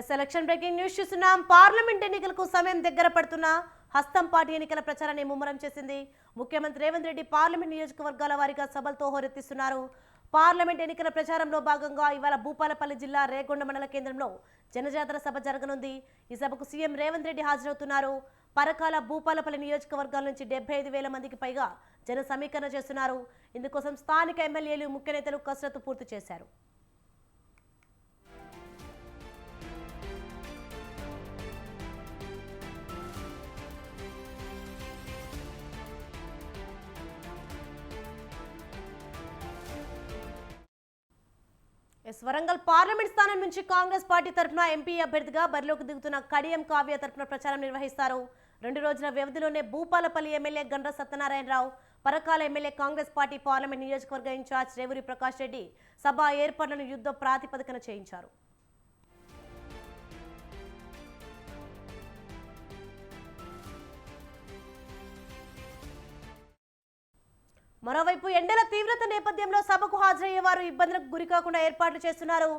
Yes election breaking news చూస్తున్నాం. Parliament ఎన్నికలకు సమయం దగ్గర పడుతున్న హస్తం పార్టీ ఎన్నికల ప్రచారాన్ని ముమ్మరం చేసింది. ముఖ్యమంత్రి రేవంత్ రెడ్డి పార్లమెంట్ నియోజకవర్గాల వారీగా సభలతో హోరెత్తిస్తున్నారు. పార్లమెంట్ ఎన్నికల ప్రచారంలో భాగంగా ఇవాళ భూపాలపల్లి జిల్లా రేగొండ మండల కేంద్రంలో జనజాతర సభ జరగనుంది. ఈ సభకు సీఎం రేవంత్ రెడ్డి హాజరవుతున్నారు. పరకాల భూపాలపల్లి నియోజకవర్గాల నుంచి డెబ్బై ఐదు వేల మందికి పైగా జన సమీకరణ చేస్తున్నారు. ఇందుకోసం స్థానిక ఎమ్మెల్యేలు ముఖ్య నేతలు కసరత్తు పూర్తి చేశారు. ఎస్ వరంగల్ పార్లమెంట్ స్థానం నుంచి కాంగ్రెస్ పార్టీ తరఫున ఎంపీ అభ్యర్థిగా బరిలోకి దిగుతున్న కడియం కావ్య తరఫున ప్రచారం నిర్వహిస్తారు. రెండు రోజుల వ్యవధిలోనే Bhupalpally MLA Gandra Satyanarayana Rao Parakala MLA Congress party parliament నియోజకవర్గ ఇన్ఛార్జ్ రేవూరి ప్రకాష్ రెడ్డి సభ ఏర్పాట్లను యుద్ధ ప్రాతిపదికన చేయించారు. మరోవైపు ఎండల తీవ్రత నేపథ్యంలో సభకు హాజరయ్యే వారు ఇబ్బందులకు గురికాకుండా ఏర్పాట్లు చేస్తున్నారు.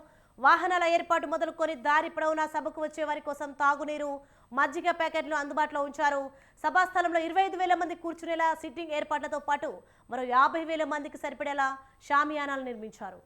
వాహనాల ఏర్పాటు మొదలుకొని దారి పొడవునా సభకు వచ్చే వారి కోసం తాగునీరు మజ్జిగ ప్యాకెట్లు అందుబాటులో ఉంచారు. సభా స్థలంలో ఇరవై ఐదు వేల మంది కూర్చునేలా సిట్టింగ్ ఏర్పాట్లతో పాటు మరో యాభై వేల మందికి సరిపడేలా షామియానాలు నిర్మించారు.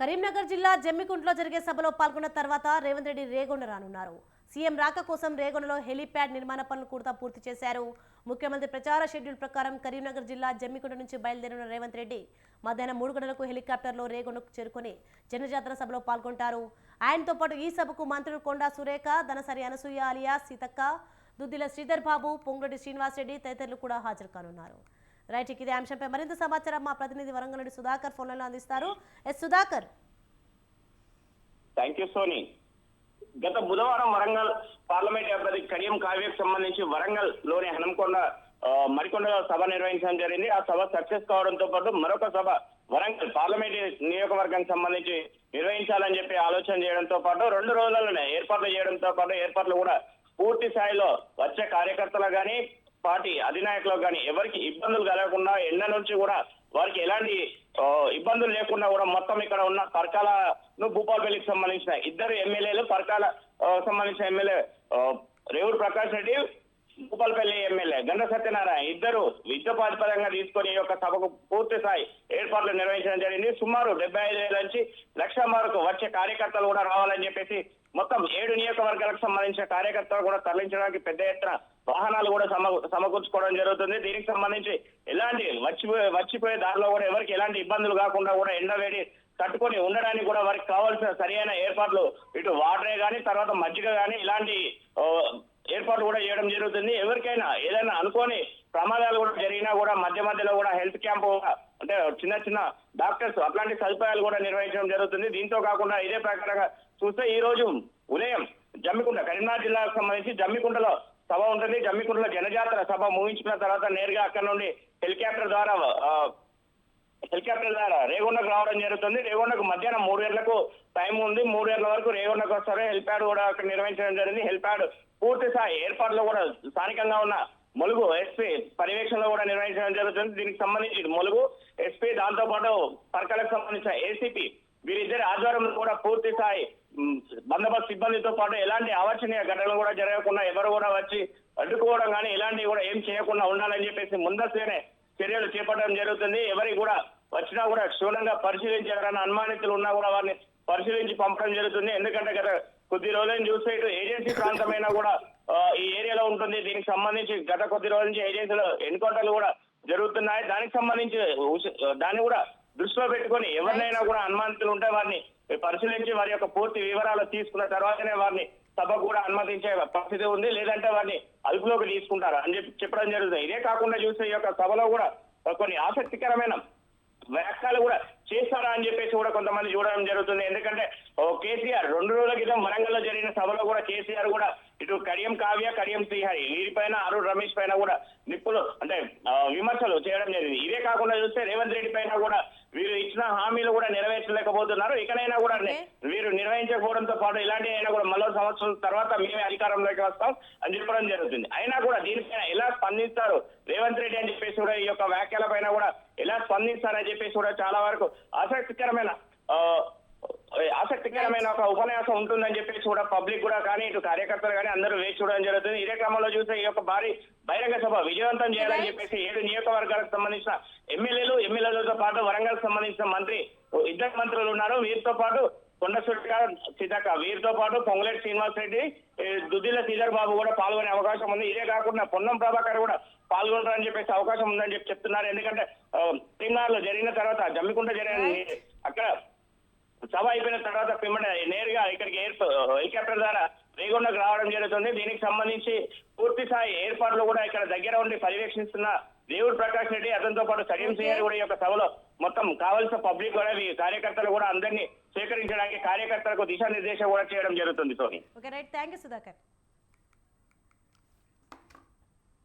కరీంనగర్ జిల్లా జమ్మికుంటలో జరిగే సభలో పాల్గొన్న తర్వాత రేవంత్ రెడ్డి రేగొండ రానున్నారు. సీఎం రాక కోసం రేగొండలో హెలీప్యాడ్ నిర్మాణ పనులు కూడా పూర్తి చేశారు. ముఖ్యమంత్రి ప్రచార షెడ్యూల్ ప్రకారం కరీంనగర్ జిల్లా జమ్మికుంట నుంచి బయలుదేరిన రేవంత్ రెడ్డి మధ్యాహ్నం మూడు గంటలకు హెలికాప్టర్లో రేగొండకు చేరుకుని జనజాతర సభలో పాల్గొంటారు. ఆయనతో పాటు ఈ సభకు మంత్రులు కొండా సురేఖ ధనసరి అనసూయ అలియా సీతక్క దుద్దిల శ్రీధర్ బాబు పొంగురెడ్డి శ్రీనివాసరెడ్డి తదితరులు కూడా హాజరు కానున్నారు. రైట్ ఇదే అంశంపై మరింత సమాచారం మా ప్రతినిధి వరంగల్ నుండి సుధాకర్ ఫోన్లలో అందిస్తారు. S Sudhakar. Thank you Soni గత బుధవారం వరంగల్ పార్లమెంట్ అభ్యర్థి కడియం కావ్యకు సంబంధించి వరంగల్లోని హనంకొండ మరికొండ సభ నిర్వహించడం జరిగింది. ఆ సభ సక్సెస్ కావడంతో పాటు మరొక సభ వరంగల్ పార్లమెంట్ నియోజకవర్గానికి సంబంధించి నిర్వహించాలని చెప్పి ఆలోచన చేయడంతో పాటు రెండు రోజులలోనే ఏర్పాట్లు చేయడంతో పాటు ఏర్పాట్లు కూడా పూర్తి స్థాయిలో వచ్చే కార్యకర్తలు కానీ పార్టీ అధినాయకులకు కానీ ఎవరికి ఇబ్బందులు కలగకుండా ఎండ నుంచి కూడా వారికి ఎలాంటి ఇబ్బందులు లేకుండా కూడా మొత్తం ఇక్కడ ఉన్న పరకాలను భూపాల్పల్లికి సంబంధించిన ఇద్దరు ఎమ్మెల్యేలు పరకాల సంబంధించిన ఎమ్మెల్యే రేవుడు ప్రకాష్ రెడ్డి భూపాలపల్లి ఎమ్మెల్యే. గండ సత్యనారాయణ ఇద్దరు విద్య ప్రాతిపదంగా తీసుకొని యొక్క సభకు పూర్తి స్థాయి ఏర్పాట్లు నిర్వహించడం జరిగింది. సుమారు డెబ్బై ఐదు వేల నుంచి లక్ష వరకు వచ్చే కార్యకర్తలు కూడా రావాలని చెప్పేసి మొత్తం ఏడు నియోజకవర్గాలకు సంబంధించిన కార్యకర్తలు కూడా తరలించడానికి పెద్ద ఎత్తున వాహనాలు కూడా సమ సమకూర్చుకోవడం జరుగుతుంది. దీనికి సంబంధించి ఎలాంటి వచ్చిపోయే వచ్చిపోయే దారిలో కూడా ఎవరికి ఎలాంటి ఇబ్బందులు కాకుండా కూడా ఎండవేడి తట్టుకొని ఉండడానికి కూడా వారికి కావాల్సిన సరైన ఏర్పాట్లు ఇటు వాటరే కానీ తర్వాత మజ్జిగ కానీ ఇలాంటి ఏర్పాటు కూడా చేయడం జరుగుతుంది. ఎవరికైనా ఏదైనా అనుకోని ప్రమాదాలు కూడా జరిగినా కూడా మధ్య మధ్యలో కూడా హెల్త్ క్యాంప్ అంటే చిన్న చిన్న డాక్టర్స్ అట్లాంటి సదుపాయాలు కూడా నిర్వహించడం జరుగుతుంది. దీంతో కాకుండా ఇదే ప్రకారంగా చూస్తే ఈ రోజు ఉదయం జమ్మికుంట కరీంనగర్ జిల్లాకు సంబంధించి జమ్మికుంటలో సభ ఉంటుంది. జమ్మికుంటలో జనజాతర సభ ముగించుకున్న తర్వాత నేరుగా అక్కడ నుండి హెలికాప్టర్ ద్వారా హెలికాప్టర్ ద్వారా రేగొండకు రావడం జరుగుతుంది. రేగొండకు మధ్యాహ్నం మూడు గంటలకు టైం ఉంది. మూడు గంటల వరకు రేగొండకు వస్తారు. హెల్ప్యాడ్ కూడా అక్కడ నిర్వహించడం జరిగింది. హెల్ప్యాడ్ పూర్తి స్థాయి ఏర్పాట్లు కూడా స్థానికంగా ఉన్న ములుగు ఎస్పీ పర్యవేక్షణలో కూడా నిర్వహించడం జరుగుతుంది. దీనికి సంబంధించి ములుగు ఎస్పీ దాంతో పాటు పర్కలకు సంబంధించిన ఏసీపీ వీరిద్దరి ఆధ్వర్యంలో కూడా పూర్తి స్థాయి బందోబస్తు సిబ్బందితో పాటు ఎలాంటి అవాంఛనీయ ఘటనలు కూడా జరగకుండా ఎవరు కూడా వచ్చి అడ్డుకోవడం కానీ ఇలాంటివి కూడా ఏం చేయకుండా ఉండాలని చెప్పేసి ముందస్తుగానే చర్యలు చేపట్టడం జరుగుతుంది. ఎవరికి కూడా వచ్చినా కూడా క్షుణ్ణంగా పరిశీలించి ఎవరైనా అనుమానితులు ఉన్నా కూడా వారిని పరిశీలించి పంపడం జరుగుతుంది. ఎందుకంటే గత కొద్ది రోజులను చూస్తే ఇటు ఏజెన్సీ ప్రాంతమైనా కూడా ఈ ఏరియాలో ఉంటుంది. దీనికి సంబంధించి గత కొద్ది రోజుల నుంచి ఏజెన్సీలో ఎన్కౌంటర్లు కూడా జరుగుతున్నాయి. దానికి సంబంధించి దాన్ని కూడా దృష్టిలో పెట్టుకొని ఎవరినైనా కూడా అనుమానితులు ఉంటే వారిని పరిశీలించి వారి యొక్క పూర్తి వివరాలు తీసుకున్న తర్వాతనే వారిని సభ కూడా అనుమతించే పరిస్థితి ఉంది. లేదంటే వారిని అదుపులోకి తీసుకుంటారు అని చెప్పి చెప్పడం జరుగుతుంది. ఇదే కాకుండా చూస్తే ఈ యొక్క సభలో కూడా కొన్ని ఆసక్తికరమైన వ్యాఖ్యలు కూడా చేస్తారా అని చెప్పేసి కూడా కొంతమంది చూడడం జరుగుతుంది. ఎందుకంటే ఓ కేసీఆర్ రెండు రోజుల క్రితం వరంగల్లో జరిగిన సభలో కూడా కేసీఆర్ కూడా ఇటు కడియం కావ్య కడియం శ్రీహరి వీరిపైన అరుణ్ రమేష్ పైన కూడా నిప్పులు అంటే విమర్శలు చేయడం జరిగింది. ఇదే కాకుండా చూస్తే రేవంత్ రెడ్డి పైన కూడా వీరు ఇచ్చిన హామీలు కూడా నెరవేర్చలేకపోతున్నారు. ఇకనైనా కూడా. వీరు నిర్వహించకపోవడంతో పాటు ఇలాంటి అయినా కూడా మరో సంవత్సరం తర్వాత మేమే అధికారంలోకి వస్తాం అని చెప్పడం జరుగుతుంది. అయినా కూడా దీనిపైన ఎలా స్పందిస్తారు రేవంత్ రెడ్డి అని చెప్పేసి కూడా ఈ యొక్క వ్యాఖ్యల పైన కూడా ఎలా స్పందిస్తారని చెప్పేసి కూడా చాలా వరకు ఆసక్తికరమైన ఆసక్తికరమైన ఒక ఉపన్యాసం ఉంటుందని చెప్పేసి కూడా పబ్లిక్ కూడా కానీ ఇటు కార్యకర్తలు కానీ అందరూ వేచి చూడడం జరుగుతుంది. ఇదే క్రమంలో చూస్తే ఈ యొక్క భారీ బహిరంగ సభ విజయవంతం చేయాలని చెప్పేసి ఏడు నియోజకవర్గాలకు సంబంధించిన ఎమ్మెల్యేలు ఎమ్మెల్యేలతో పాటు వరంగల్ సంబంధించిన మంత్రి ఇద్దరు మంత్రులు ఉన్నారు. వీరితో పాటు గారు సీతక్క వీరితో పాటు పొంగులేటి శ్రీనివాస్ రెడ్డి దుద్దిల శ్రీధర్ బాబు కూడా పాల్గొనే అవకాశం ఉంది. ఇదే కాకుండా పొన్నం ప్రభాకర్ కూడా పాల్గొంటారని చెప్పేసి అవకాశం ఉందని చెప్పి చెప్తున్నారు. ఎందుకంటే తెలంగాణలో జరిగిన తర్వాత జమ్మికుంట జరిగిన అక్కడ సభ అయిపోయిన తర్వాత పిమ్మట నేరుగా ఇక్కడికి ఎయిర్ హెలికాప్టర్ ద్వారా రేగొండకు రావడం జరుగుతుంది. దీనికి సంబంధించి పూర్తి స్థాయి ఏర్పాట్లు కూడా ఇక్కడ దగ్గర ఉండి పర్యవేక్షిస్తున్న దేవుడు ప్రకాష్ రెడ్డి అతనితో పాటు సింగ్ గారు కూడా ఈ యొక్క సభలో మొత్తం కావాల్సిన పబ్లిక్ కూడా కార్యకర్తలు కూడా అందరినీ సేకరించడానికి కార్యకర్తలకు దిశానిర్దేశం కూడా చేయడం జరుగుతుంది Soni. Okay right. Thank you Sudhakar.